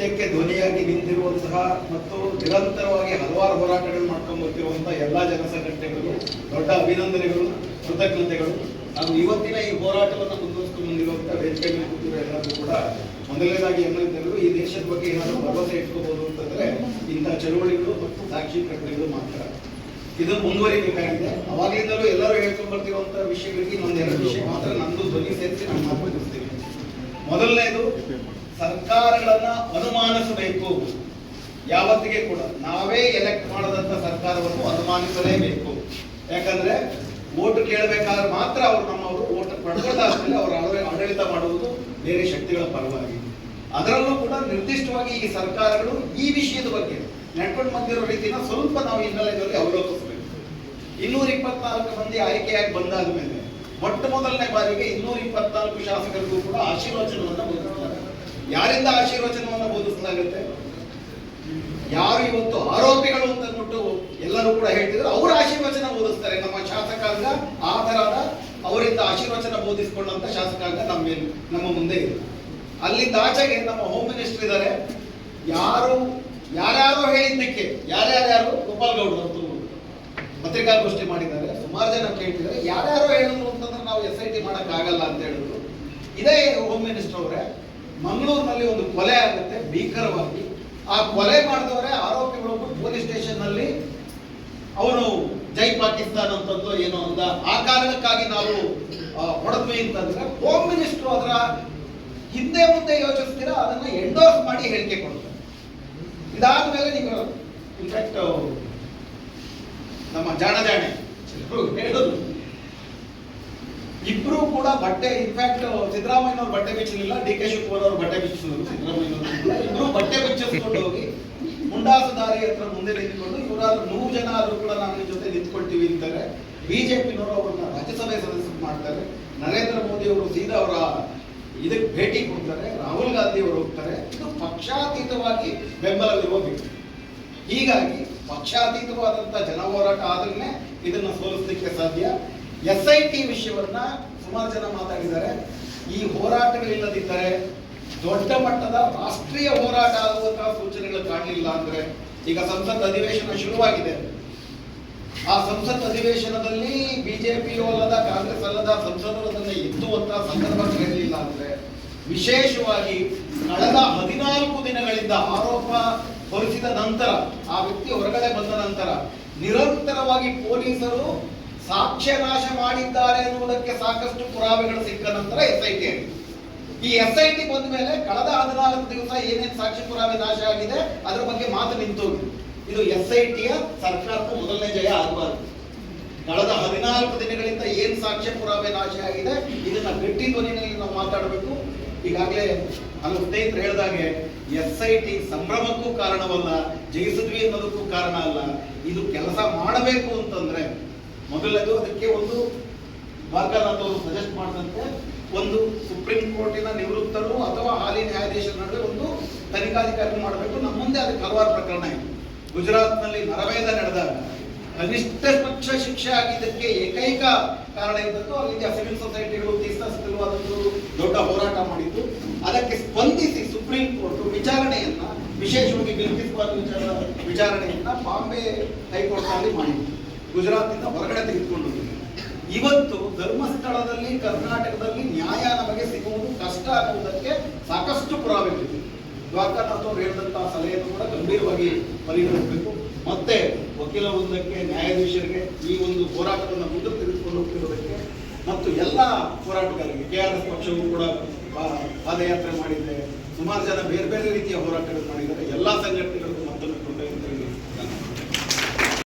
ಸತ್ಯಕ್ಕೆ ಧ್ವನಿಯಾಗಿ ನಿಂತಿರುವಂತಹ ಮತ್ತು ನಿರಂತರವಾಗಿ ಹಲವಾರು ಹೋರಾಟಗಳು ಮಾಡ್ಕೊಂಡು ಬರ್ತಿರುವಂತಹ ಎಲ್ಲ ಜನಸಂಘಟನೆಗಳು, ದೊಡ್ಡ ಅಭಿನಂದನೆಗಳು, ಕೃತಜ್ಞತೆಗಳು. ಹಾಗೂ ಇವತ್ತಿನ ಈ ಹೋರಾಟವನ್ನು ಮುಂದುವರಿಸಿಕೊಂಡು ಬಂದಿರುವಂತಹ ವೇದಿಕೆ ಮೇಲೆ ಕೂತಿರೋ ಎಲ್ಲರಿಗೂ ಕೂಡ ಮೊದಲನೇದಾಗಿ ಏನಿದ್ರು ಈ ದೇಶದ ಬಗ್ಗೆ ಏನಾದರೂ ಭರವಸೆ ಇಟ್ಕೋಬಹುದು ಅಂತಂದ್ರೆ ಇಂತಹ ಚಳುವಳಿಗಳು ಮತ್ತು ಸಾಕ್ಷಿ ಪ್ರಕಟಣೆಗಳು ಮಾತ್ರ. ಇದು ಮುಂದುವರಿಬೇಕಾಗಿದೆ. ಅವಾಗಲಿಂದಲೂ ಎಲ್ಲರೂ ಹೇಳ್ಕೊಂಡು ಬರ್ತಿರುವಂತಹ ವಿಷಯಗಳಿಗೆ ಇನ್ನೊಂದೆರಡು ವಿಷಯ ಮಾತ್ರ. ನಂದು ಧ್ವನಿ ಸೇರಿಸಿ ನಾನು ಮಾತನಾಡಿಸ್ತೀನಿ ಮೊದಲನೇದು ಸರ್ಕಾರಗಳನ್ನ ಅನುಮಾನಿಸಬೇಕು. ಯಾವತ್ತಿಗೆ ಕೂಡ ನಾವೇ ಎಲೆಕ್ಟ್ ಮಾಡದಂತ ಸರ್ಕಾರವನ್ನು ಅನುಮಾನಿಸಲೇಬೇಕು. ಯಾಕಂದ್ರೆ ಓಟ್ ಕೇಳಬೇಕಾದ್ರೆ ಮಾತ್ರ ಅವರು ನಮ್ಮವರು ಓಟ್ ಪಡ್ಕೊಳ್ಳೋದಾದ್ಮೇಲೆ ಅವರು ಆಡಳಿತ ಮಾಡುವುದು ಬೇರೆ ಶಕ್ತಿಗಳ ಪರವಾಗಿ. ಅದರಲ್ಲೂ ಕೂಡ ನಿರ್ದಿಷ್ಟವಾಗಿ ಈ ಸರ್ಕಾರಗಳು ಈ ವಿಷಯದ ಬಗ್ಗೆ ನಡ್ಕೊಂಡು ಬಂದಿರೋ ರೀತಿನ ಸ್ವಲ್ಪ ನಾವು ಹಿನ್ನೆಲೆಯಲ್ಲಿ ಅವಲೋಕಿಸಬೇಕು. ಇನ್ನೂರ ಇಪ್ಪತ್ನಾಲ್ಕು ಮಂದಿ ಆಯ್ಕೆಯಾಗಿ ಬಂದಾದ ಮೇಲೆ ಮೊಟ್ಟ ಮೊದಲನೇ ಬಾರಿಗೆ ಇನ್ನೂರ ಇಪ್ಪತ್ನಾಲ್ಕು ಶಾಸಕರಿಗೂ ಕೂಡ ಆಶೀರ್ವಚನವನ್ನು ಬೋಧಿಸಲಾಗುತ್ತೆ ಯಾರಿಂದ ಆಶೀರ್ವಚನವನ್ನು ಬೋಧಿಸಲಾಗುತ್ತೆ? ಯಾರು ಇವತ್ತು ಆರೋಪಿಗಳು ಅಂತ ಅಂದ್ಬಿಟ್ಟು ಎಲ್ಲರೂ ಕೂಡ ಹೇಳ್ತಿದ್ರು, ಅವರು ಆಶೀರ್ವಚನ ಬೋಧಿಸ್ತಾರೆ. ನಮ್ಮ ಶಾಸಕಾಂಗ ಆ ತರಹದ ಅವರಿಂದ ಆಶೀರ್ವಚನ ಬೋಧಿಸಿಕೊಂಡಂತ ಶಾಸಕಾಂಗ ನಮ್ಮ ನಮ್ಮ ಮುಂದೆ ಇದೆ. ಅಲ್ಲಿಂದ ಆಚೆಗೆ ನಮ್ಮ ಹೋಮ್ ಮಿನಿಸ್ಟರ್ ಇದ್ದಾರೆ. ಯಾರು, ಯಾರ್ಯಾರು ಹೇಳಿದ್ದಕ್ಕೆ ಯಾರ್ಯಾರ್ಯಾರು ಗೋಪಾಲ್ ಗೌಡ್ರು ಅವರು ಪತ್ರಿಕಾಗೋಷ್ಠಿ ಮಾಡಿದ್ದಾರೆ. ಸುಮಾರು ಜನ ಕೇಳ್ತಿದ್ದಾರೆ. ಯಾರ್ಯಾರು ಹೇಳಿದ್ರು ಅಂತಂದ್ರೆ ನಾವು ಎಸ್ ಐ ಟಿ ಮಾಡಕ್ ಆಗಲ್ಲ ಅಂತ ಹೇಳಿದ್ರು. ಇದೇ ಹೋಮ್ ಮಿನಿಸ್ಟರ್ ಅವರೇ. ಮಂಗಳೂರಿನಲ್ಲಿ ಒಂದು ಕೊಲೆ ಆಗುತ್ತೆ, ಭೀಕರವಾಗಿ. ಆ ಕೊಲೆ ಮಾಡಿದವರೇ ಆರೋಪಿಗಳು ಪೊಲೀಸ್ ಸ್ಟೇಷನ್ನಲ್ಲಿ ಅವನು ಜೈ ಪಾಕಿಸ್ತಾನ್ ಅಂತಂದು ಏನೋ ಅಂದ. ಆ ಕಾರಣಕ್ಕಾಗಿ ನಾವು ಹೊಡೆದ್ವಿ ಅಂತಂದ್ರೆ ಹೋಮ್ ಮಿನಿಸ್ಟರ್ ಅದರ ಹಿಂದೆ ಮುಂದೆ ಯೋಚಿಸ್ತೀರಾ? ಅದನ್ನ ಎಂಡೋರ್ಸ್ ಮಾಡಿ ಹೇಳಿಕೆ ಕೊಡ್ತಾರೆ. ಇದಾದ್ಮೇಲೆ ನೀವು ಇನ್ಫ್ಯಾಕ್ಟ್ ನಮ್ಮ ಜಾಣ ಜಾಣೆ ಎಲ್ರೂ ಹೇಳೋದು. ಇಬ್ರು ಕೂಡ ಬಟ್ಟೆ ಇನ್ಫ್ಯಾಕ್ಟ್ ಸಿದ್ದರಾಮಯ್ಯನವ್ರು ಬಟ್ಟೆ ಬಿಚ್ಚಲಿಲ್ಲ ಡಿ ಕೆ ಶಿವಕುಮಾರ್ ಅವರು ಬಟ್ಟೆ ಬಿಚ್ಚಿದ್ರು ಸಿದ್ದರಾಮಯ್ಯ ಇಬ್ರು ಬಟ್ಟೆ ಬಿಚ್ಚಿಸ್ಕೊಂಡು ಹೋಗಿ ಮುಂಡಾಸದಾರಿ ಹತ್ರ ಮುಂದೆ ನಿಂತ್ಕೊಂಡು ಇವರಾದ್ರು ನೂರು ಜನ ಆದ್ರೂ ಕೂಡ ನಾವು ನಿಮ್ ಜೊತೆ ನಿಂತ್ಕೊಳ್ತೀವಿ ಅಂತಾರೆ. ಬಿಜೆಪಿನವರು ಅವ್ರನ್ನ ರಾಜ್ಯಸಭೆ ಸದಸ್ಯರು ಮಾಡ್ತಾರೆ. ನರೇಂದ್ರ ಮೋದಿ ಅವರು ಸೀದಾ ಅವರ ಇದಕ್ಕೆ ಭೇಟಿ ಕೊಡ್ತಾರೆ. ರಾಹುಲ್ ಗಾಂಧಿ ಅವರು ಹೋಗ್ತಾರೆ. ಇದು ಪಕ್ಷಾತೀತವಾಗಿ ಬೆಂಬಲವಿರುವ ವ್ಯಕ್ತಿ ಹೀಗಾಗಿ ಪಕ್ಷಾತೀತವಾದಂತ ಜನ ಹೋರಾಟ ಆದ್ರೆ ಇದನ್ನ ಸೋಲಿಸಲಿಕ್ಕೆ ಸಾಧ್ಯ. ಎಸ್ ಐ ಟಿ ವಿಷಯವನ್ನ ಸುಮಾರು ಜನ ಮಾತಾಡಿದ್ದಾರೆ. ಈ ಹೋರಾಟಗಳಿಲ್ಲದಿದ್ದರೆ ದೊಡ್ಡ ಮಟ್ಟದ ರಾಷ್ಟ್ರೀಯ ಹೋರಾಟ ಆಗುವಂತಹ ಸೂಚನೆಗಳು ಕಾಣಲಿಲ್ಲ ಅಂದ್ರೆ ಈಗ ಸಂಸತ್ ಅಧಿವೇಶನ ಶುರುವಾಗಿದೆ. ಆ ಸಂಸತ್ ಅಧಿವೇಶನದಲ್ಲಿ ಬಿಜೆಪಿ ಅಲ್ಲದ ಕಾಂಗ್ರೆಸ್ ಅಲ್ಲದ ಸಂಸದರು ಅದನ್ನು ಎತ್ತುವಂತಹ ಸಂದರ್ಭ ಇರಲಿಲ್ಲ ಅಂದ್ರೆ ವಿಶೇಷವಾಗಿ ಕಳೆದ ಹದಿನಾಲ್ಕು ದಿನಗಳಿಂದ ಆರೋಪ ಹೊರಿಸಿದ ನಂತರ, ಆ ವ್ಯಕ್ತಿ ಹೊರಗಡೆ ಬಂದ ನಂತರ ನಿರಂತರವಾಗಿ ಪೊಲೀಸರು ಸಾಕ್ಷ್ಯ ನಾಶ ಮಾಡಿದ್ದಾರೆ ಎನ್ನುವುದಕ್ಕೆ ಸಾಕಷ್ಟು ಪುರಾವೆಗಳು ಸಿಕ್ಕ ನಂತರ ಎಸ್ ಐ ಟಿ ಈ ಎಸ್ ಐ ಟಿ ಬಂದ ಮೇಲೆ ಕಳೆದ ಹದಿನಾಲ್ಕು ದಿವಸ ಏನೇನು ಸಾಕ್ಷಿ ಪುರಾವೆ ನಾಶ ಆಗಿದೆ, ಅದರ ಬಗ್ಗೆ ಮಾತು ನಿಂತು. ಇದು ಎಸ್ ಐ ಟಿಯ ಸರ್ಕಾರಕ್ಕೂ ಮೊದಲನೇ ಜಯ ಆಗಬಾರದು. ಕಳೆದ ಹದಿನಾಲ್ಕು ದಿನಗಳಿಂದ ಏನ್ ಸಾಕ್ಷ್ಯ ಪುರಾವೆ ನಾಶ ಆಗಿದೆ, ಇದನ್ನ ಗಟ್ಟಿ ಧ್ವನಿನಲ್ಲಿ ನಾವು ಮಾತಾಡಬೇಕು. ಈಗಾಗಲೇ ಹಲವು ಸ್ನೇಹಿತರು ಹೇಳಿದಾಗೆ ಎಸ್ ಐ ಟಿ ಸಂಭ್ರಮಕ್ಕೂ ಕಾರಣವಲ್ಲ, ಜಯಿಸಿದ್ವಿ ಅನ್ನೋದಕ್ಕೂ ಕಾರಣ ಅಲ್ಲ. ಇದು ಕೆಲಸ ಮಾಡಬೇಕು ಅಂತಂದ್ರೆ ಮೊದಲನೇದು ಅದಕ್ಕೆ ಒಂದು ಮಾರ್ಗ ಅವರು ಸಜೆಸ್ಟ್ ಮಾಡಿದಂತೆ. ಒಂದು ಸುಪ್ರೀಂ ಕೋರ್ಟಿನ ನಿವೃತ್ತರು ಅಥವಾ ಹಾಲಿ ನ್ಯಾಯಾಧೀಶರ ನಡುವೆ ಒಂದು ತನಿಖಾಧಿಕಾರಿ ಮಾಡಬೇಕು. ನಮ್ಮ ಮುಂದೆ ಅದಕ್ಕೆ ಹಲವಾರು ಪ್ರಕರಣ ಇದೆ. ಗುಜರಾತ್ನಲ್ಲಿ ನರವೇದ ನಡೆದಾಗ ಕನಿಷ್ಠ ಪಕ್ಷ ಶಿಕ್ಷೆ ಆಗಿದ್ದಕ್ಕೆ ಏಕೈಕ ಕಾರಣ ಇದ್ದದ್ದು ಅಲ್ಲಿಯ ಸಿವಿಲ್ ಸೊಸೈಟಿಗಳು ತೀರ್ಥಸ್ಥಿರವಾದದ್ದು ದೊಡ್ಡ ಹೋರಾಟ ಮಾಡಿದ್ದು. ಅದಕ್ಕೆ ಸ್ಪಂದಿಸಿ ಸುಪ್ರೀಂ ಕೋರ್ಟ್ ವಿಚಾರಣೆಯನ್ನ, ವಿಶೇಷವಾಗಿ ಬಿಲ್ಕಿಸ್ಬಾದ್ ವಿಚಾರ ವಿಚಾರಣೆಯನ್ನ ಬಾಂಬೆ ಹೈಕೋರ್ಟ್ನಲ್ಲಿ ಮಾಡಿತ್ತು ಗುಜರಾತ್ನಿಂದ ಹೊರಗಡೆ ತೆಗೆದುಕೊಂಡು. ಇವತ್ತು ಧರ್ಮಸ್ಥಳದಲ್ಲಿ, ಕರ್ನಾಟಕದಲ್ಲಿ ನ್ಯಾಯ ನಮಗೆ ಸಿಗುವುದು ಕಷ್ಟ ಆಗುವುದಕ್ಕೆ ಸಾಕಷ್ಟು ಪುರಾವೆಗಳಿವೆ ದ್ವಾರಕಾನಾಥ್ ಅವರು ಹೇಳಿದಂತಹ ಸಲಹೆಯನ್ನು ಕೂಡ ಗಂಭೀರವಾಗಿ ಪರಿಗಣಿಸಬೇಕು. ಮತ್ತೆ ವಕೀಲ ವೃಂದಕ್ಕೆ ನ್ಯಾಯಾಧೀಶರಿಗೆ ಈ ಒಂದು ಹೋರಾಟವನ್ನು ಮುಂದೆ ತೆಗೆದುಕೊಂಡು ಹೋಗ್ತಿರೋದಕ್ಕೆ ಮತ್ತು ಎಲ್ಲ ಹೋರಾಟಗಾರರಿಗೆ, ಕೆ ಆರ್ ಎಸ್ ಪಕ್ಷವೂ ಕೂಡ ಪಾದಯಾತ್ರೆ ಮಾಡಿದೆ. ಸುಮಾರು ಜನ ಬೇರೆ ಬೇರೆ ರೀತಿಯ ಹೋರಾಟಗಳು ಮಾಡಿದ್ದಾರೆ. ಎಲ್ಲ ಸಂಘಟನೆಗಳು